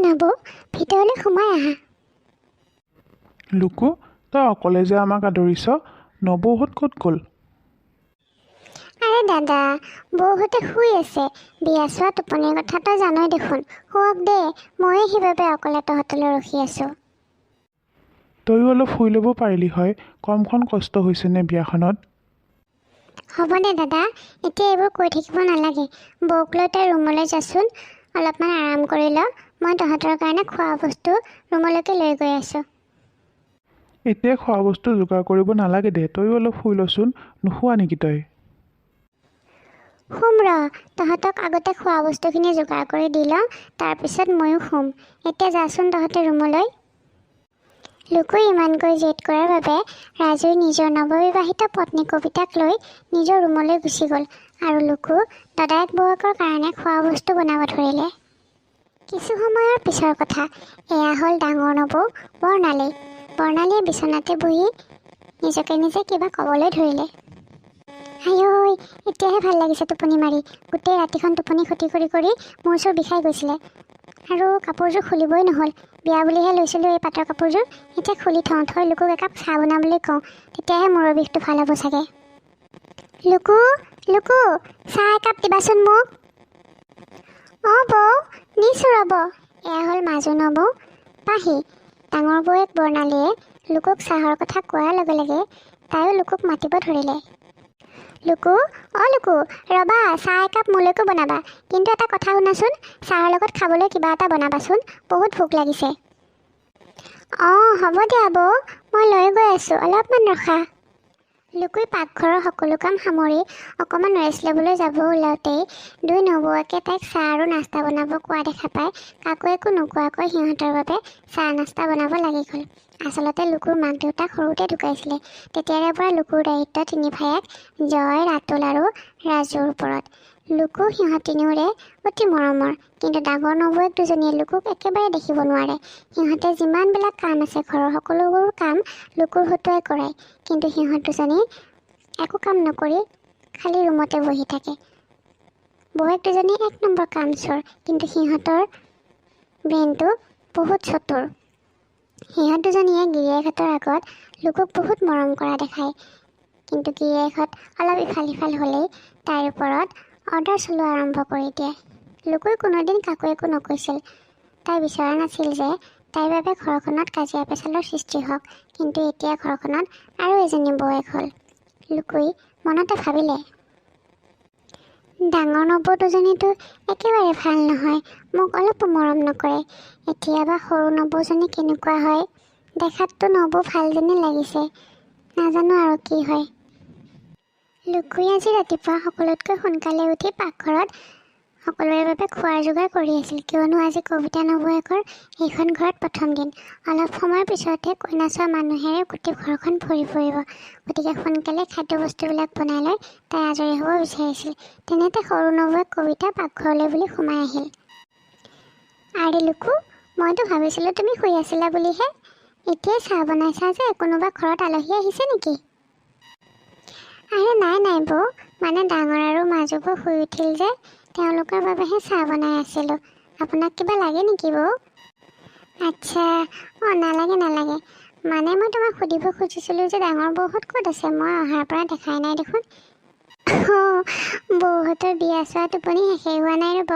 নবৌ ভিতৰলৈ সোমাই আহা। লুকু তই অকলে যে আমাক আদৰিছ নবৌহঁত ক'ত গ'ল? আৰে দাদা বৌহঁতে শুই আছে। বিয়া চোৱা টোপনিৰ কথা তই জানই দেখোন। শুৱক দেই ময়ে সেইবাবে অকলে তহঁতলৈ ৰখি আছোঁ। তয়ো অলপ শুই ল'ব পাৰিলি হয় কমখন কষ্ট হৈছেনে বিয়াখনত? হ'ব দে দাদা এতিয়া এইবোৰ কৈ থাকিব নালাগে। বৌক লৈ তই ৰুমলৈ যাচোন অলপমান আৰাম কৰি ল। মই তহঁতৰ কাৰণে খোৱা বস্তু ৰুমলৈকে লৈ গৈ আছোঁ। এতিয়া খোৱা বস্তু যোগাৰ কৰিব নালাগে দে তয়ো অলপ শুই লচোন নোশোৱা নেকি তই? শুম ৰ তহঁতক আগতে খোৱা বস্তুখিনি যোগাৰ কৰি দি লওঁ তাৰপিছত ময়ো শুম। এতিয়া যাচোন তহঁতে ৰুমলৈ। লোকো ইমানকৈ জেদ কৰাৰ বাবে ৰাজুই নিজৰ নৱবিবাহিত পত্নী কবিতাক লৈ নিজৰ ৰুমলৈ গুচি গ'ল আৰু লোকো দদায়েক বৌয়েকৰ কাৰণে খোৱা বস্তু বনাব ধৰিলে। কিছু সময়ৰ পিছৰ কথা। এয়া হ'ল ডাঙৰ নবৌ বৰ্ণালী। বৰ্ণালীয়ে বিচনাতে বহি নিজকে নিজে কিবা ক'বলৈ ধৰিলে। আইঐ এতিয়াহে ভাল লাগিছে টোপনি মাৰি। গোটেই ৰাতিখন টোপনি ক্ষতি কৰি কৰি মোৰ চোৰ বিষাই গৈছিলে। আৰু কাপোৰযোৰ খুলিবই নহ'ল। বিয়া বুলিহে লৈছিলোঁ এই পাটৰ কাপোৰযোৰ। এতিয়া খুলি থওঁ থৈ লোকক একাপ চাহ বনাবলৈ কওঁ। তেতিয়াহে মূৰৰ বিষটো ভাল হ'ব চাগে। লুকু লুকু চাহ একাপ দিবাচোন মোক। অঁ বৌ নিছোঁ ৰ'ব এয়া হ'ল মাজু নবৌ। পাহি ডাঙৰ বৌয়েক বৰ্ণালীয়ে লোকক চাহৰ কথা কোৱাৰ লগে লগে তাইও লোকক মাতিব ধৰিলে। লুকু অঁ লুকু ৰ'বা চাহ একাপ মোলৈকো বনাবা। কিন্তু এটা কথা শুনাচোন চাহৰ লগত খাবলৈ কিবা এটা বনাবাচোন বহুত ভোক লাগিছে। অঁ হ'ব দিয়া বৌ মই লৈ গৈ আছোঁ অলপমান ৰখা। লুকুই পাকঘৰৰ সকলো কাম সামৰি অকণমান ৰেষ্ট ল'বলৈ যাব ওলাওঁতেই দুই নবৌৱেকে তাইক চাহ আৰু নাস্তা বনাব কোৱা দেখা পাই কাকো একো নোকোৱাকৈ সিহঁতৰ বাবে চাহ নাস্তা বনাব লাগি গ'ল। আচলতে লুকুৰ মাক দেউতাক সৰুতে ঢুকাইছিলে। তেতিয়াৰে পৰা লুকুৰ দায়িত্ব তিনি ভায়েক জয় ৰাতুল আৰু ৰাজুৰ ওপৰত। লুকু সিহঁত তিনিওৰে অতি মৰমৰ। কিন্তু ডাঙৰ নবৌৱেক দুজনীয়ে লুকুক একেবাৰে দেখিব নোৱাৰে। সিহঁতে যিমানবিলাক কাম আছে ঘৰৰ সকলোবোৰ কাম লুকুৰ হতুৱাই কৰায় কিন্তু সিহঁত দুজনী একো কাম নকৰি খালী ৰুমতে বহি থাকে। বৌৱেক দুজনী এক নম্বৰ কাম চোৰ কিন্তু সিহঁতৰ ব্ৰেইনটো বহুত চতুৰ। সিহঁত দুজনীয়ে গিৰিয়েকহঁতৰ আগত লোকক বহুত মৰম কৰা দেখায়। কিন্তু গিৰিয়েকহঁত অলপ ইফাল সিফাল হ'লেই তাইৰ ওপৰত অৰ্ডাৰ চলোৱা আৰম্ভ কৰি দিয়ে। লোকৈ কোনোদিন কাকো একো নকৈছিল। তাই বিচৰা নাছিল যে তাইৰ বাবে ঘৰখনত কাজিয়া পেচালৰ সৃষ্টি হওক কিন্তু এতিয়া ঘৰখনত আৰু এজনী বৌয়েক হ'ল। লুকুই মনতে ভাবিলে ডাঙৰ নবৌ দুজনীতো একেবাৰে ভাল নহয় মোক অলপো মৰম নকৰে। এতিয়া বা সৰু নবৌজনী কেনেকুৱা হয়? দেখাততো নবৌ ভাল যেনে লাগিছে। নাজানো আৰু কি হয়। লুকুই আজি ৰাতিপুৱা সকলোতকৈ সোনকালে উঠি পাকঘৰত সকলোৰে বাবে খোৱাৰ যোগাৰ কৰি আছিল। কিয়নো আজি কবিতা নবৌয়েকৰ এইখন ঘৰত প্ৰথম দিন। অলপ সময়ৰ পিছতে কইনা চোৱা মানুহেৰে গোটেই ঘৰখন ভৰি পৰিব। গতিকে সোনকালে খাদ্য বস্তুবিলাক বনাই লৈ তাই আজৰি হ'ব বিচাৰিছিল। তেনেতে সৰু নবৌৱে কবিতা পাকঘৰলৈ বুলি সোমাই আহিল। আৰে লুকু মইতো ভাবিছিলোঁ তুমি শুই আছিলা বুলিহে। এতিয়াই চাহ বনাইছা যে কোনোবা ঘৰত আলহী আহিছে নেকি? আৰে নাই নাই বৌ। মানে ডাঙৰ আৰু মাজুবোৰ শুই উঠিল যে তেওঁলোকৰ বাবেহে চাহ বনাই আছিলোঁ। আপোনাক কিবা লাগে নেকি বৌ? আচ্ছা অঁ নালাগে নালাগে। মানে মই তোমাক সুধিব খুজিছিলোঁ যে ডাঙৰ বৌহঁত ক'ত আছে? মই অহাৰ পৰা দেখাই নাই দেখোন। অঁ বৌহঁতৰ বিয়া চোৱা টোপনি শেষেই হোৱা নাই ৰ'ব।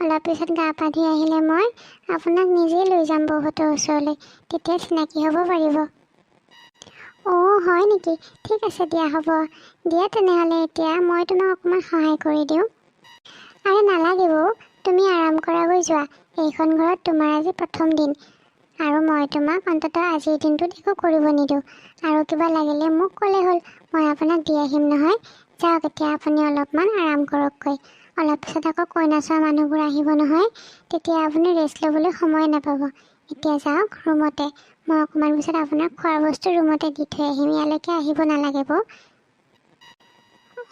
অলপ পিছত গা পা ধুই আহিলে মই। আপোনাক নিজেই লৈ যাম বৌহঁতৰ ওচৰলৈ। তেতিয়া চিনাকি হ'ব পাৰিব। অঁ হয় নেকি? ঠিক আছে দিয়া হ'ব। দিয়া তেনেহ'লে এতিয়া মই তোমাক অকণমান সহায় কৰি দিওঁ। আৰে নালাগে বৌ তুমি আৰাম কৰাগৈ যোৱা। এইখন ঘৰত তোমাৰ আজি প্ৰথম দিন। আৰু মই তোমাক অন্ততঃ আজিৰ দিনটোত একো কৰিব নিদিওঁ। আৰু কিবা লাগিলে মোক ক'লে হ'ল মই আপোনাক দি আহিম নহয়। যাওক এতিয়া আপুনি অলপমান আৰাম কৰককৈ অলপ পিছত আকৌ কইনা চোৱা মানুহবোৰ আহিব নহয়। তেতিয়া আপুনি ৰেষ্ট ল'বলৈ সময় নাপাব। এতিয়া যাওক ৰুমতে। মই অকণমান পিছত আপোনাক খোৱাৰ বস্তু ৰুমতে দি থৈ আহিম। ইয়ালৈকে আহিব নালাগে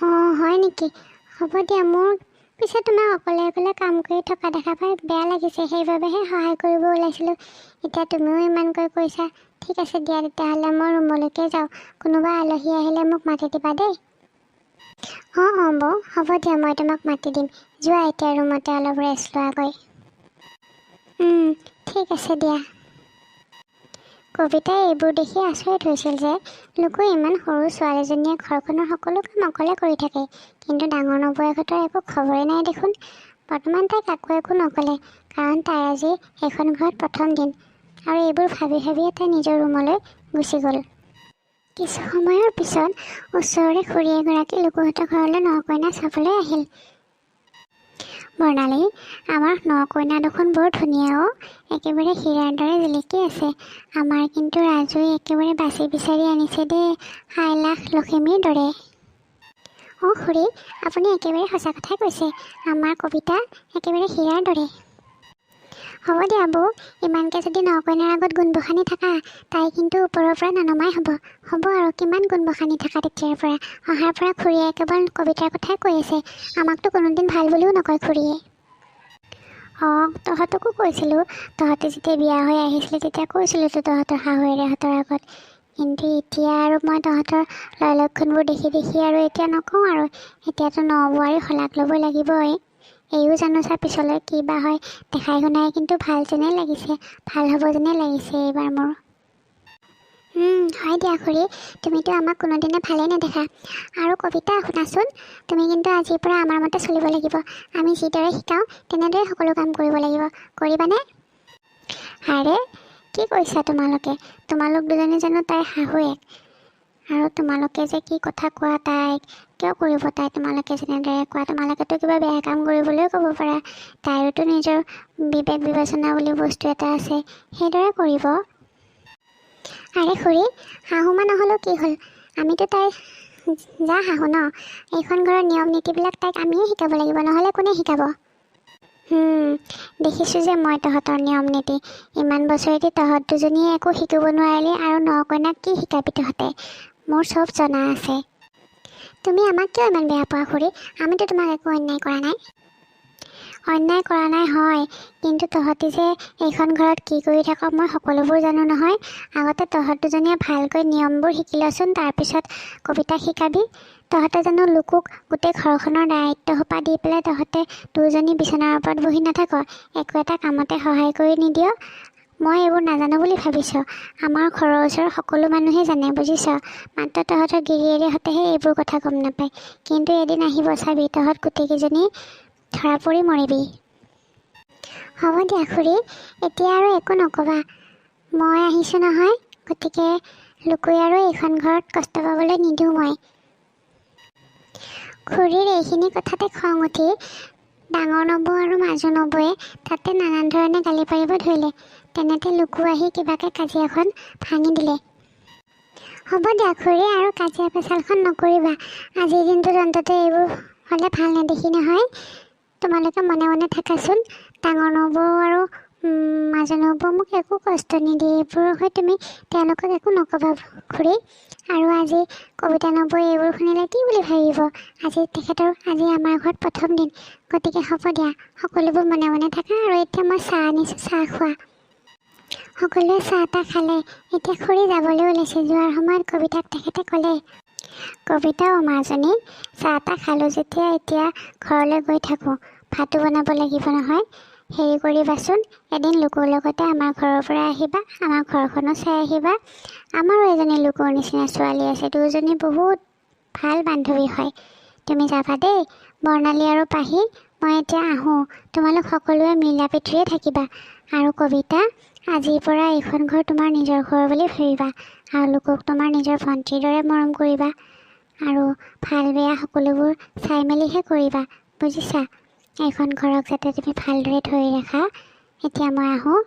অঁ হয় নেকি? হ'ব দিয়া মোৰ পিছে তোমাক অকলে অকলে কাম কৰি থকা দেখা পাই বেয়া লাগিছে সেইবাবেহে সহায় কৰিব ওলাইছিলোঁ। এতিয়া তুমিও ইমানকৈ কৈছা ঠিক আছে দিয়া তেতিয়াহ'লে মই ৰুমলৈকে যাওঁ। কোনোবা আলহী আহিলে মোক মাতি দিবা দেই। অঁ অঁ বৌ হ'ব দিয়া মই তোমাক মাতি দিম। যোৱা এতিয়া ৰুমতে অলপ ৰেষ্ট লোৱাগৈ ঠিক আছে দিয়া। কবিতাই এইবোৰ দেখি আচৰিত হৈছিল যে লোকো ইমান সৰু ছোৱালীজনীয়ে ঘৰখনৰ সকলো কাম অকলে কৰি থাকে। কিন্তু ডাঙৰ নবৌয়েকহঁতৰ একো খবৰেই নাই দেখোন। বৰ্তমান তাই কাকো একো নক'লে কাৰণ তাইৰ আজি সেইখন ঘৰত প্ৰথম দিন। আৰু এইবোৰ ভাবি ভাবিয়ে তাই নিজৰ ৰুমলৈ গুচি গ'ল। কিছু সময়ৰ পিছত ওচৰৰে খুৰী এগৰাকী লোকহঁতৰ ঘৰলৈ ন কইনা চাবলৈ আহিল। বৰ্ণালী আমাৰ ন কইনা দেখোন বৰ ধুনীয়া অ' একেবাৰে হীৰাৰ দৰে জিলিকি আছে। আমাৰ কিন্তু ৰাজুৱে একেবাৰে বাছি বিচাৰি আনিছে দেই সাই লাখ লখিমীৰ দৰে। অঁ খুৰী আপুনি একেবাৰে সঁচা কথাই কৈছে। আমাৰ কবিতা একেবাৰে হীৰাৰ দৰে। হ'ব দিয়া বৌ ইমানকৈ যদি ন কইনাৰ আগত গুণ বখানি থাকা তাই কিন্তু ওপৰৰ পৰা ননমাই হ'ব। হ'ব আৰু কিমান গুণ বখানি থাকা তেতিয়াৰ পৰা? অহাৰ পৰা খুৰীয়ে কেৱল কবিতাৰ কথাই কৈ আছে। আমাকতো কোনোদিন ভাল বুলিও নকয় খুৰীয়ে। অঁ তহঁতকো কৈছিলোঁ। তহঁতে যেতিয়া বিয়া হৈ আহিছিলে তেতিয়া কৈছিলোঁতো তহঁতৰ শাহুৱেৰেহঁতৰ আগত। কিন্তু এতিয়া আৰু মই তহঁতৰ লয় লক্ষণবোৰ দেখি দেখি আৰু এতিয়া নকওঁ আৰু। এতিয়াতো ন বোৱাৰী শলাগ ল'বই লাগিবই। এইও জানো চা পিছলৈ কি বা হয়। দেখাই শুনাই কিন্তু ভাল যেনে লাগিছে। ভাল হ'ব যেনে লাগিছে এইবাৰ মোৰ। হয় দিয়া খুৰী। তুমিতো আমাক কোনোদিনে ভালেই নেদেখা। আৰু কবিতা শুনাচোন। তুমি কিন্তু আজিৰ পৰা আমাৰ মতে চলিব লাগিব। আমি যিদৰে শিকাওঁ তেনেদৰে সকলো কাম কৰিব লাগিব। কৰিবানে? আৰে কি কৈছা তোমালোকে? তোমালোক দুজনী জানো তাইৰ শাহুৱেক আৰু তোমালোকে যে কি কথা কোৱা তাইক কিয় কৰিব তাই তোমালোকে যেনেদৰে কোৱা তোমালোকেতো কিবা বেয়া কাম কৰিবলৈও ক'ব পাৰা। তাইৰোতো নিজৰ বিবেক বিবেচনা বুলি বস্তু এটা আছে সেইদৰে কৰিব। আৰে খুৰী শাহুমা নহ'লেও কি হ'ল? আমিতো তাই যা শাহু ন এইখন ঘৰৰ নিয়ম নীতিবিলাক তাইক আমিয়ে শিকাব লাগিব নহ'লে কোনে শিকাব? দেখিছোঁ যে মই তহঁতৰ নিয়ম নীতি। ইমান বছৰেদি তহঁত দুজনীয়ে একো শিকিব নোৱাৰিলি আৰু ন কইনাক কি শিকাবি তহঁতে? মোৰ চব জনা আছে। তুমি আমাক কিয় ইমান বেয়া পোৱা খুৰী? আমিতো তোমাক একো অন্যায় কৰা নাই। অন্যায় কৰা নাই হয় কিন্তু তহঁতি যে এইখন ঘৰত কি কৰি থাক মই সকলোবোৰ জানো নহয়। আগতে তহঁত দুজনীয়ে ভালকৈ নিয়মবোৰ শিকি লচোন তাৰপিছত কবিতা শিকাবি। তহঁতে জানো লোকক গোটেই ঘৰখনৰ দায়িত্ব সোপা দি পেলাই তহঁতে দুজনী বিচনাৰ ওপৰত বহি নাথাক। একো এটা কামতে সহায় কৰি নিদিয়। মই এইবোৰ নাজানো বুলি ভাবিছ। আমাৰ ঘৰৰ ওচৰৰ সকলো মানুহে জানে বুজিছ? মাত্ৰ তহঁতৰ গিৰিয়েৰেহঁতেহে এইবোৰ কথা গম নাপায়। কিন্তু এদিন আহিব চাবি তহঁত গোটেইকেইজনী ধৰা পৰি মৰিবি। হ'ব দিয়া খুৰী এতিয়া আৰু একো নক'বা। মই আহিছোঁ নহয় গতিকে লুকুই আৰু এইখন ঘৰত কষ্ট পাবলৈ নিদিওঁ মই। খুৰীৰ এইখিনি কথাতে খং উঠি ডাঙৰ নবৌ আৰু মাজু নবৌৱে তাতে নানান ধৰণে গালি পাৰিব ধৰিলে। তেনেতে লুকু আহি কিবাকে কাজিয়াখন ভাঙি দিলে। হ'ব দিয়া খুৰী আৰু কাজিয়া পেচালখন নকৰিবা। আজিৰ দিনটোত অন্ততে এইবোৰ হ'লে ভাল নেদেখি নহয়। তোমালোকে মনে মনে থাকাচোন। ডাঙৰ নবৌ আৰু উম, মাজু নবৌ মোক একো কষ্ট নিদিয়ে। এইবোৰৰ হৈ তুমি তেওঁলোকক একো নক'বা খুৰী। আৰু আজি কবিতা নবৌ এইবোৰ শুনিলে কি বুলি ভাবিব? আজি তেখেতৰ আজি আমাৰ ঘৰত প্ৰথম দিন। গতিকে হ'ব দিয়া। সকলোবোৰ মনে মনে থাকা আৰু এতিয়া মই চাহ আনিছোঁ চাহ খোৱা। সকলোৱে চাহ তাহ খালে। এতিয়া খুৰী যাবলৈ ওলাইছে যোৱাৰ সময়ত কবিতাক তেখেতে ক'লে কবিতা মাজনী চাহ তাহ খালোঁ যেতিয়া এতিয়া ঘৰলৈ গৈ থাকোঁ। ভাতো বনাব লাগিব নহয়। হেৰি কৰিবাচোন এদিন লোকৰ লগতে আমাৰ ঘৰৰ পৰা আহিবা আমাৰ ঘৰখনো চাই আহিবা। আমাৰো এজনী লোকৰ নিচিনা ছোৱালী আছে দুজনী বহুত ভাল বান্ধৱী হয়। তুমি যাবা দেই বৰ্ণালী আৰু পাহি। মই এতিয়া আহোঁ। তোমালোক সকলোৱে মিলা প্ৰীতিৰে থাকিবা। আৰু কবিতা আজিৰ পৰা এইখন ঘৰ তোমাৰ নিজৰ ঘৰ বুলি ভাবিবা আৰু লোকক তোমাৰ নিজৰ ভণ্টিৰ দৰে মৰম কৰিবা আৰু ভাল বেয়া সকলোবোৰ চাই মেলিহে কৰিবা বুজিছা? এইখন ঘৰক যাতে তুমি ভালদৰে ধৰি ৰাখা এতিয়া মই আহোঁ।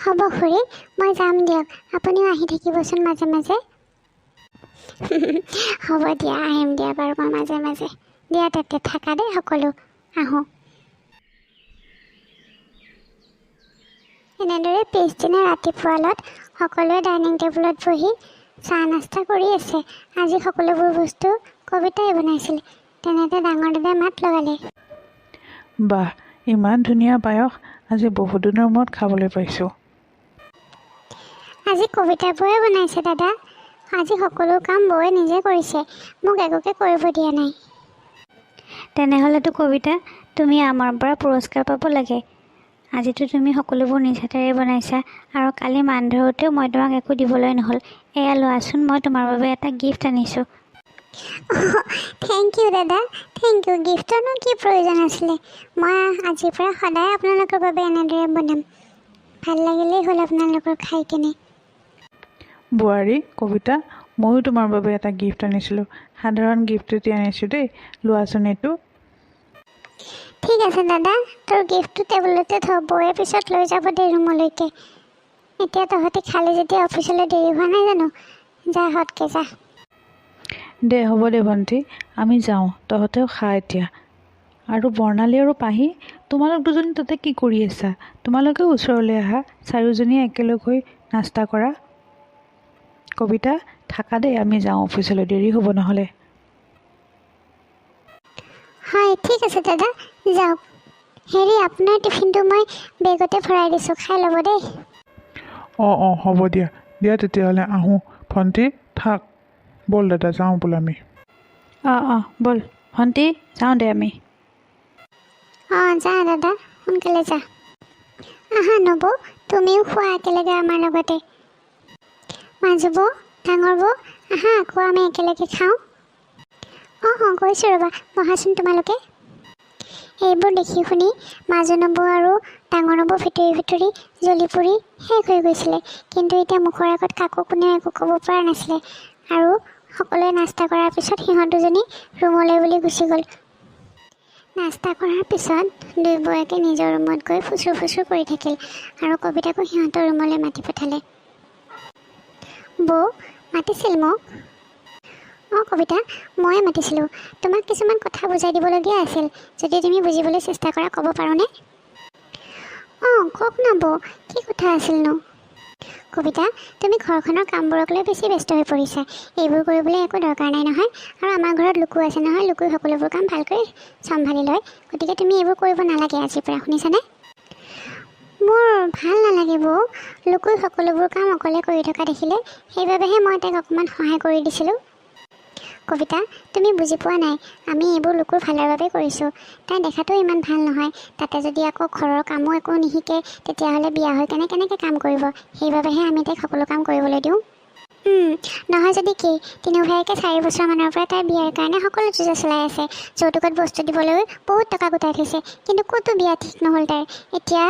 হ'ব খুৰী মই যাম দিয়ক। আপুনিও আহি থাকিবচোন মাজে মাজে। হ'ব দিয়া আহিম দিয়া বাৰু মই মাজে মাজে। দিয়া তাতে থাকা দেই সকলো। আহোঁ। এনেদৰে পিছদিনা ৰাতিপুৱালত সকলোৱে ডাইনিং টেবুলত বহি চাহ নাস্তা কৰি আছে। আজি সকলোবোৰ বস্তু কবিতাই বনাইছিল। তেনেতে ডাঙৰ দাদাই মাত লগালে। বাহ ইমান ধুনীয়া পায়স। আজি বহুত দিনৰ মূৰত খাবলৈ পাইছোঁ। আজি কবিতা বৌয়ে বনাইছে দাদা। আজি সকলো কাম বৌয়ে নিজে কৰিছে। মোক একোকে কৰিব দিয়া নাই। তেনেহ'লেতো কবিতা তুমি আমাৰ পৰা পুৰস্কাৰ পাব লাগে। আজিতো তুমি সকলোবোৰ নিজ হাতেৰে বনাইছা আৰু কালি মান ধৰোঁতেও মই তোমাক একো দিবলৈ নহ'ল। এয়া লোৱাচোন মই তোমাৰ বাবে এটা গিফ্ট আনিছোঁ। থেংক ইউ দাদা। থেংক ইউ গিফ্টৰনো কি প্ৰয়োজন আছিলে? মই আজিৰ পৰা সদায় আপোনালোকৰ বাবে এনেদৰে বনাম। ভাল লাগিলেই হ'ল আপোনালোকৰ খাই কেনে। বোৱাৰী কবিতা ময়ো তোমাৰ বাবে এটা গিফ্ট আনিছিলোঁ। সাধাৰণ গিফ্ট এটি আনিছোঁ দেই। লোৱাচোন এইটো। ঠিক আছে দাদা। তোৰ গিফ্টটো টেবুলতে থ বৌয়ে পিছত লৈ যাব দে ৰুমলৈকে। এতিয়া তহঁতি খালি যেতিয়া অফিচলৈ দেৰি হোৱা নাই জানো? যা হতকে যা। দে হ'ব দে ভণ্টি। আমি যাওঁ তহঁতেও খা এতিয়া। আৰু বৰ্ণালী আৰু পাহি তোমালোক দুজনী তাতে কি কৰি আছা? তোমালোকেও ওচৰলৈ আহা চাৰিওজনীয়ে একেলগ হৈ নাস্তা কৰা। কবিতা থাকা দেই আমি যাওঁ অফিচলৈ দেৰি হ'ব নহ'লে হয় ঠিক আছে দাদা যাওক হেৰি আপোনাৰ টিফিনটো মই বেগতে ভৰাই দিছোঁ। খাই ল'ব দেই। অঁ অঁ হ'ব দিয়া। দিয়া তেতিয়াহ'লে আহোঁ। ভণ্টি থাক। ব'ল দাদা যাওঁ বোল আমি। অঁ অঁ ব'ল। ভণ্টি যাওঁ দে আমি। অঁ যা দাদা সোনকালে যা। আহা নবৌ তুমিও খোৱা একেলগে আমাৰ লগতে। মাজু বৌ ডাঙৰ বৌ আহা আকৌ আমি একেলগে খাওঁ। অঁ অঁ গৈছোঁ ৰ'বা। বহাচোন তোমালোকে। এইবোৰ দেখি শুনি মাজু নবৌ আৰু ডাঙৰ নবৌ ভিতৰি ভিতৰি জ্বলি পুৰি শেষ হৈ গৈছিলে। কিন্তু এতিয়া মুখৰ আগত কাকো কোনেও একো ক'ব পৰা নাছিলে আৰু সকলোৱে নাস্তা কৰাৰ পিছত সিহঁত দুজনী ৰুমলৈ বুলি গুচি গ'ল। নাস্তা কৰাৰ পিছত দুই বৌয়েকে নিজৰ ৰুমত গৈ ফুচুৰ ফুচুৰ কৰি থাকিল আৰু কবিতাকো সিহঁতৰ ৰুমলৈ মাতি পঠালে। বৌ মাতিছিল মোক? অঁ কবিতা ময়ে মাতিছিলোঁ। তোমাক কিছুমান কথা বুজাই দিবলগীয়া আছিল যদি তুমি বুজিবলৈ চেষ্টা কৰা ক'ব পাৰোঁনে? অঁ কওক না বৌ কি কথা আছিলনো? কবিতা তুমি ঘৰখনৰ কামবোৰক লৈ বেছি ব্যস্ত হৈ পৰিছা। এইবোৰ কৰিবলৈ একো দৰকাৰ নাই নহয় আৰু আমাৰ ঘৰত লুকু আছে নহয় লুকুই সকলোবোৰ কাম ভালকৈ চম্ভালি লয়। গতিকে তুমি এইবোৰ কৰিব নালাগে আজিৰ পৰা শুনিছানে? মোৰ ভাল নালাগে বৌ। লুকুই সকলোবোৰ কাম অকলে কৰি থকা দেখিলে সেইবাবেহে মই তাইক অকণমান সহায় কৰি দিছিলোঁ। কবিতা তুমি বুজি পোৱা নাই। আমি এইবোৰ লোকৰ ভালৰ বাবে কৰিছোঁ। তাই দেখাতো ইমান ভাল নহয়। তাতে যদি আকৌ ঘৰৰ কামো একো নিশিকে তেতিয়াহ'লে বিয়া হৈ কেনে কেনেকৈ কাম কৰিব? সেইবাবেহে আমি তাইক সকলো কাম কৰিবলৈ দিওঁ। নহয় যদি কি? তিনিওভাইকে চাৰি বছৰমানৰ পৰা তাইৰ বিয়াৰ কাৰণে সকলো যোজা চলাই আছে। যৌতুকত বস্তু দিবলৈ বহুত টকা গোটাই থৈছে। কিন্তু ক'তো বিয়া ঠিক নহ'ল তাইৰ। এতিয়া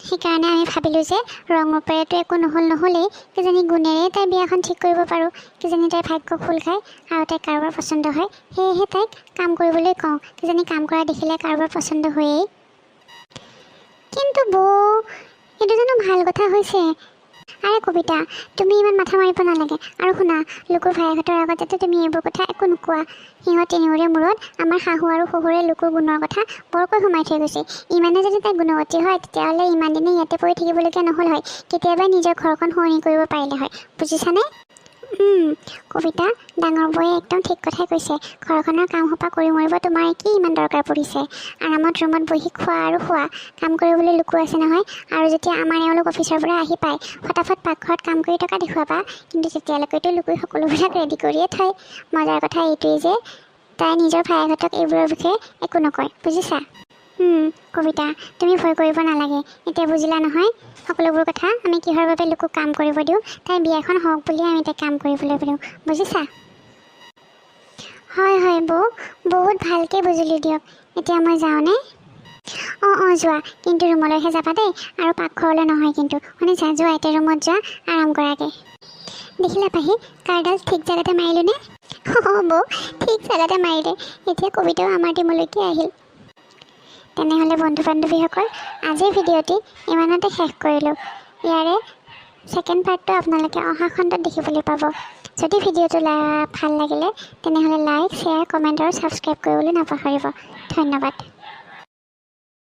সেইকাৰণে আমি ভাবিলোঁ যে ৰঙৰ পৰাতো একো নহ'ল নহ'লেই কিজানি গুণেৰে তাইৰ বিয়াখন ঠিক কৰিব পাৰোঁ। কিজানি তাইৰ ভাগ্য খোল খায় আৰু তাইৰ কাৰোবাৰ পচন্দ হয় সেয়েহে তাইক কাম কৰিবলৈ কওঁ। কিজানি কাম কৰা দেখিলে কাৰোবাৰ পচন্দ হয়েই। কিন্তু বৌ এইটো জানো ভাল কথা হৈছে। আৰে কবিতা তুমি ইমান মাথা মাৰিব নালাগে। আৰু শুনা লোকৰ ভাইহঁতৰ আগত যাতে তুমি এইবোৰ কথা একো নোকোৱা। সিহঁত তিনিওৰে মূৰত আমাৰ শাহু আৰু শহুৰে লোকৰ গুণৰ কথা বৰকৈ সোমাই থৈ গৈছে। ইমানে যদি তাই গুণৱতী হয় তেতিয়াহ'লে ইমান দিনে ইয়াতে পৰি থাকিবলগীয়া নহ'ল হয়। কেতিয়াবা নিজৰ ঘৰখন শুৱনি কৰিব পাৰিলে হয়। বুজিছানে? কবিতা ডাঙৰ বৌয়ে একদম ঠিক কথাই কৈছে। ঘৰখনৰ কাম সোপা কৰি মৰিব তোমাৰ কি ইমান দৰকাৰ পৰিছে? আৰামত ৰুমত বহি খোৱা আৰু খোৱা কাম কৰিবলৈ লুকু আছে নহয় আৰু যেতিয়া আমাৰ এওঁলোক অফিচৰ পৰা আহি পায় ফটাফট পাকঘৰত কাম কৰি থকা দেখুৱাবা কিন্তু তেতিয়ালৈকেতো লুকুই সকলোবিলাক ৰেডি কৰিয়ে থয়। মজাৰ কথা এইটোৱেই যে তাই নিজৰ ভায়েকহঁতক এইবোৰৰ বিষয়ে একো নকয় বুজিছা? কবিতা তুমি ভয় কৰিব নালাগে। এতিয়া বুজিলা নহয়? সকলোবোৰ কথা আমি কিহৰ বাবে লোকক কাম কৰিব দিওঁ? তাই বিয়াখন হওক বুলিয়ে আমি তাইক কাম কৰিবলৈ দিওঁ বুজিছা? হয় হয় বৌ বহুত ভালকৈ বুজিলোঁ দিয়ক। এতিয়া মই যাওঁনে? অঁ অঁ যোৱা। কিন্তু ৰুমলৈহে যাবা দেই। আৰু পাকঘৰলৈ নহয় কিন্তু। শুনিছা? যোৱা এতিয়া ৰুমত যোৱা আৰাম কৰাকৈ। দেখিলা পাহি? কাৰ্ডাল ঠিক জেগাতে মাৰিলোঁনে অঁ বৌ ঠিক জেগাতে মাৰিলে। এতিয়া কবিতাও আমাৰ টিমলৈকে আহিল। তেনেহ'লে বন্ধু বান্ধৱীসকল আজিৰ ভিডিঅ'টি ইমানতে শেষ কৰিলোঁ। ইয়াৰে ছেকেণ্ড পাৰ্টটো আপোনালোকে অহা খণ্ডত দেখিবলৈ পাব। যদি ভিডিঅ'টো ভাল লাগিলে তেনেহ'লে লাইক শ্বেয়াৰ কমেণ্ট আৰু ছাবস্ক্ৰাইব কৰিবলৈ নাপাহৰিব। ধন্যবাদ।